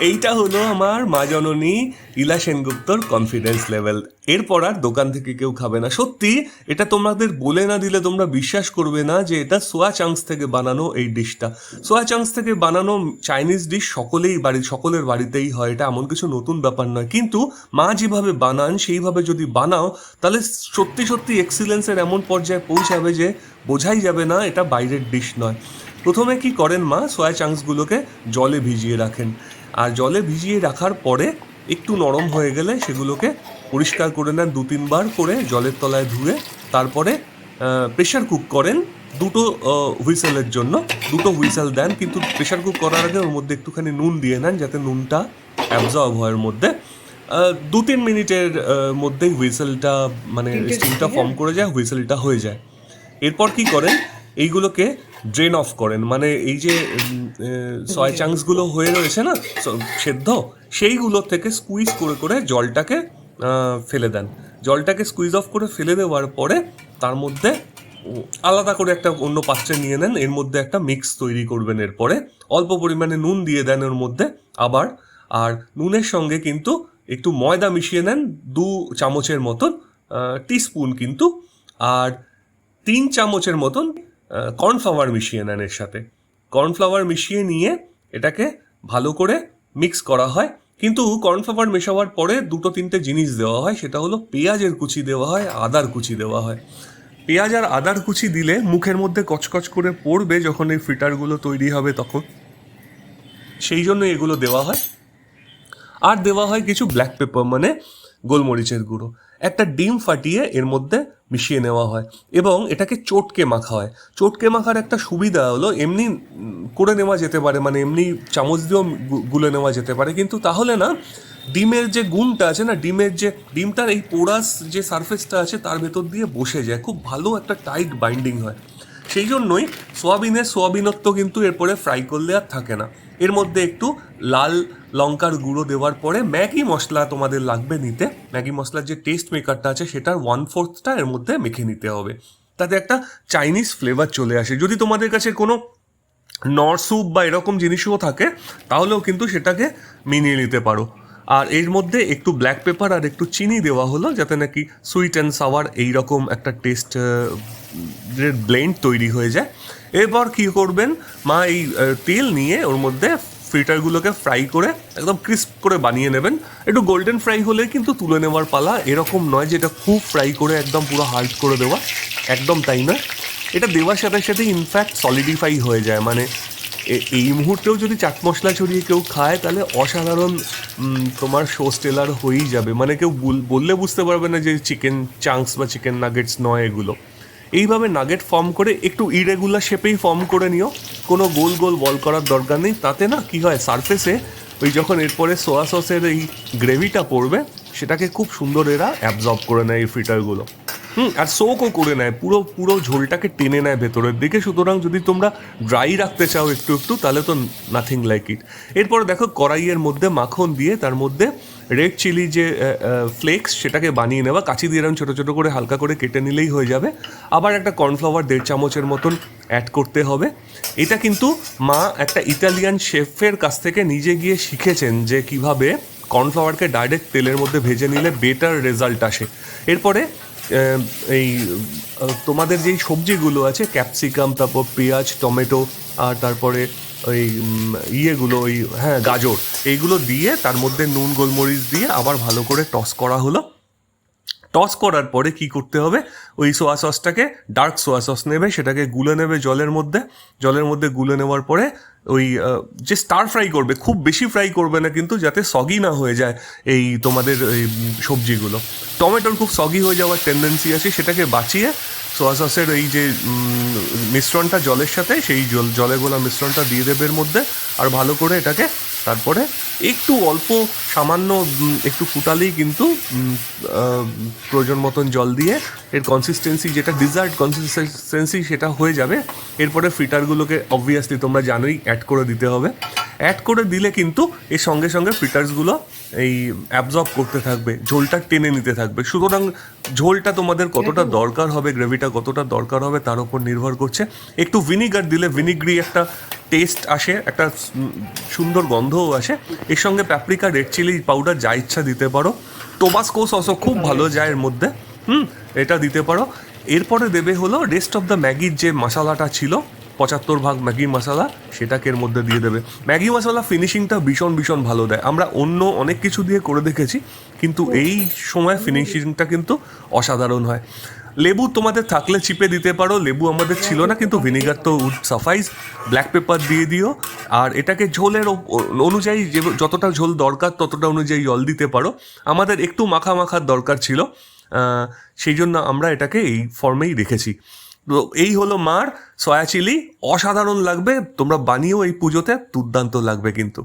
এইটা হলো আমার মা জননী ইলা সেনগুপ্তর কনফিডেন্স লেভেল এরপর আর দোকান থেকে কেউ খাবে না। সত্যি, এটা তোমাদের বলে না দিলে তোমরা বিশ্বাস করবে না যে এটা সোয়া চাংস থেকে বানানো এই ডিশটা। সোয়া চাংস থেকে বানানো চাইনিজ ডিশ সকলেই বাড়ি, সকলের বাড়িতেই হয়। এটা এমন কিছু নতুন ব্যাপার নয়। কিন্তু মা যেভাবে বানান, সেইভাবে যদি বানাও, তাহলে সত্যি সত্যি এক্সিলেন্সের এমন পর্যায়ে পৌঁছাবে যে বোঝাই যাবে না এটা বাইরের ডিশ নয়। প্রথমে কি করেন মা? সয়া চাংসগুলোকে জলে ভিজিয়ে রাখেন। আর জলে ভিজিয়ে রাখার পরে একটু নরম হয়ে গেলে সেগুলোকে পরিষ্কার করে নেন দু তিনবার করে জলের তলায় ধুয়ে তারপরে প্রেশার কুক করেন দুটো হুইসেলের জন্য। দুটো হুইসেল দেন কিন্তু প্রেশার কুক করার আগে ওর মধ্যে একটুখানি নুন দিয়ে নেন যাতে নুনটা অ্যাবজর্ব হয় ওর মধ্যে। দু তিন মিনিটের মধ্যেই হুইসেলটা মানে স্টিমটা ফর্ম করে যায় হুইসেলটা হয়ে যায়। এরপর কি করেন? এইগুলোকে ড্রেন অফ করেন। মানে এই যে সয় চাংসগুলো হয়ে রয়েছে না সেদ্ধ সেইগুলো থেকে স্কুইজ করে করে জলটাকে ফেলে দেন। জলটাকে স্কুইজ অফ করে ফেলে দেওয়ার পরে তার মধ্যে আলাদা করে একটা অন্য পাত্রে নিয়ে নেন। এর মধ্যে একটা মিক্স তৈরি করবেন এরপরে। অল্প পরিমাণে নুন দিয়ে দেন ওর মধ্যে আবার। আর নুনের সঙ্গে কিন্তু একটু ময়দা মিশিয়ে নেন দু চামচের মতন টিস্পুন কিন্তু। আর তিন চামচের মতন কর্নফ্লাওয়ার মিশিয়ে নেন এর সাথে। কর্নফ্লাওয়ার মিশিয়ে নিয়ে এটাকে ভালো করে মিক্স করা হয়। কিন্তু কর্নফ্লাওয়ার মেশাবার পরে দুটো তিনটে জিনিস দেওয়া হয়, সেটা হলো পেঁয়াজের কুচি দেওয়া হয়, আদার কুচি দেওয়া হয়। পেঁয়াজ আর আদার কুচি দিলে মুখের মধ্যে কচকচ করে পড়বে যখন এই ফিটারগুলো তৈরি হবে তখন। সেই জন্য এগুলো দেওয়া হয়। আর দেওয়া হয় কিছু ব্ল্যাক পেপার মানে গোলমরিচের গুঁড়ো। একটা ডিম ফাটিয়ে এর মধ্যে মিশিয়ে নেওয়া হয় এবং এটাকে চটকে মাখা হয়। চটকে মাখার একটা সুবিধা হলো এমনি করে নেওয়া যেতে পারে মানে এমনি চামচ দিয়েও গুলে নেওয়া যেতে পারে। কিন্তু তাহলে না, ডিমের যে গুণটা আছে না, ডিমের যে, ডিমটার এই পোড়াস যে সারফেসটা আছে, তার ভেতর দিয়ে বসে যায়। খুব ভালো একটা টাইট বাইন্ডিং হয়। সেই জন্যই সোয়াবিনের সোয়াবিনত্ব কিন্তু এরপরে ফ্রাই করলে আর থাকে না। এর মধ্যে একটু লাল লঙ্কার গুঁড়ো দেওয়ার পরে ম্যাগি মশলা তোমাদের লাগবে নিতে। ম্যাগি মশলার যে টেস্ট মেকারটা আছে, সেটার ওয়ান ফোর্থটা এর মধ্যে মেখে নিতে হবে। তাতে একটা চাইনিজ ফ্লেভার চলে আসে। যদি তোমাদের কাছে কোনো নর স্যুপ বা এরকম জিনিসও থাকে, তাহলেও কিন্তু সেটাকে মিনিয়ে নিতে পারো। আর এর মধ্যে একটু ব্ল্যাক পেপার আর একটু চিনি দেওয়া হলো, যাতে নাকি সুইট অ্যান্ড সাওয়ার এইরকম একটা টেস্ট ব্লেন্ড তৈরি হয়ে যায়। এরপর কি করবেন, মা এই তেল নিয়ে ওর মধ্যে ফ্রিটারগুলোকে ফ্রাই করে একদম ক্রিস্প করে বানিয়ে নেবেন। একটু গোল্ডেন ফ্রাই হলে কিন্তু তুলে নেওয়ার পালা, এরকম নয় যেটা খুব ফ্রাই করে একদম পুরো হার্ড করে দেওয়া। একদম তাই নয়। এটা দেওয়ার সাথে সাথে ইনফ্যাক্ট সলিডিফাই হয়ে যায় মানে এই মুহূর্তেও যদি চাট মশলা ছড়িয়ে কেউ খায়, তাহলে অসাধারণ তোমার শো স্টেলার হয়েই যাবে। মানে কেউ বুল- বললে বুঝতে পারবে না যে চিকেন চাংস বা চিকেন নাগেটস নয় এগুলো। এইভাবে নাগেট ফর্ম করে একটু ইরেগুলার শেপেই ফর্ম করে নিও। কোনো গোল গোল বল করার দরকার নেই। তাতে না কি হয় সারফেসে ওই যখন এরপরে সোয়া সসের এই গ্রেভিটা পড়বে, সেটাকে খুব সুন্দর এরা অ্যাবজর্ব করে নেয় এই ফিটারগুলো হুম। আর সোকও করে নেয়। পুরো পুরো ঝোলটাকে টেনে নেয় ভেতরের দিকে। সুতরাং যদি তোমরা ড্রাই রাখতে চাও একটু একটু, তাহলে তো নাথিং লাইক ইট এরপর দেখো, কড়াইয়ের মধ্যে মাখন দিয়ে তার মধ্যে রেড চিলি যে ফ্লেক্স সেটাকে বানিয়ে নেওয়া। কাঁচি দিয়ে এরকম ছোটো ছোটো করে হালকা করে কেটে নিলেই হয়ে যাবে। আবার একটা কর্নফ্লাওয়ার দেড় চামচের মতন অ্যাড করতে হবে। এটা কিন্তু মা একটা ইতালিয়ান শেফের কাছ থেকে নিজে গিয়ে শিখেছেন যে কীভাবে কর্নফ্লাওয়ারকে ডাইরেক্ট তেলের মধ্যে ভেজে নিলে বেটার রেজাল্ট আসে। এরপরে এই তোমাদের যেই সবজিগুলো আছে ক্যাপসিকাম তারপর পেঁয়াজ, টমেটো, আর তারপরে ওই ইয়েগুলো, ওই হ্যাঁ গাজর, এইগুলো দিয়ে, তার মধ্যে নুন, গোলমরিচ দিয়ে আবার ভালো করে টস করা হলো। টস করার পরে কি করতে হবে? ওই সোয়া সসটাকে ডার্ক সোয়া সস নেবে, সেটাকে গুলে নেবে জলের মধ্যে। জলের মধ্যে গুলে নেওয়ার পরে ওই যে স্টার ফ্রাই করবে, খুব বেশি ফ্রাই করবে না কিন্তু যাতে সগি না হয়ে যায় এই তোমাদের এই সবজিগুলো। টমেটোর খুব সগি হয়ে যাওয়ার টেন্ডেন্সি আছে, সেটাকে বাঁচিয়ে সোয়া সসের এই যে মিশ্রণটা জলের সাথে, সেই জল জলে গোলা মিশ্রণটা দিয়ে দেবে এর মধ্যে। আর ভালো করে এটাকে তারপরে একটু অল্প সামান্য একটু ফুটালেই কিন্তু প্রয়োজন মতন জল দিয়ে এর কনসিস্টেন্সি যেটা ডিজার্ট কনসিস্টেন্সি সেটা হয়ে যাবে। এরপরে ফ্রিটারগুলোকে অবভিয়াসলি তোমরা জানোই অ্যাড করে দিতে হবে। অ্যাড করে দিলে কিন্তু এর সঙ্গে সঙ্গে ফ্রিটার্সগুলো এই অ্যাবজর্ব করতে থাকবে ঝোলটা টেনে নিতে থাকবে। সুতরাং ঝোলটা তোমাদের কতটা দরকার হবে গ্রেভিটা কতটা দরকার হবে তার উপর নির্ভর করছে। একটু ভিনিগার দিলে ভিনিগ্রি একটা টেস্ট আসে, একটা সুন্দর গন্ধও আসে। এর সঙ্গে প্যাপ্রিকা রেড চিলি পাউডার যা ইচ্ছা দিতে পারো। টোবাসকো সসও খুব ভালো যায় এর মধ্যে। হুম, এটা দিতে পারো। এরপরে দেবে হলো রেস্ট অফ দ্য ম্যাগির যে মশালাটা ছিল, পঁচাত্তর ভাগ ম্যাগি মশলা, সেটাকে এর মধ্যে দিয়ে দেবে। ম্যাগি মশলা ফিনিশিংটা ভীষণ ভীষণ ভালো দেয়। আমরা অন্য অনেক কিছু দিয়ে করে দেখেছি, কিন্তু এই সময় ফিনিশিংটা কিন্তু অসাধারণ হয়। লেবু তোমাদের থাকলে চিপে দিতে পারো, লেবু আমাদের ছিল না, কিন্তু ভিনিগার তো সাফাইজ ব্ল্যাক পেপার দিয়ে দিও, আর এটাকে ঝোলের অনুযায়ী যে যতটা ঝোল দরকার ততটা অনুযায়ী জল দিতে পারো। আমাদের একটু মাখা মাখার দরকার ছিল সেই জন্য আমরা এটাকে এই ফর্মেই রেখেছি। তো এই হলো মার সয়া চিলি অসাধারণ লাগবে, তোমরা বানিয়েও এই পুজোতে দুর্দান্ত লাগবে কিন্তু।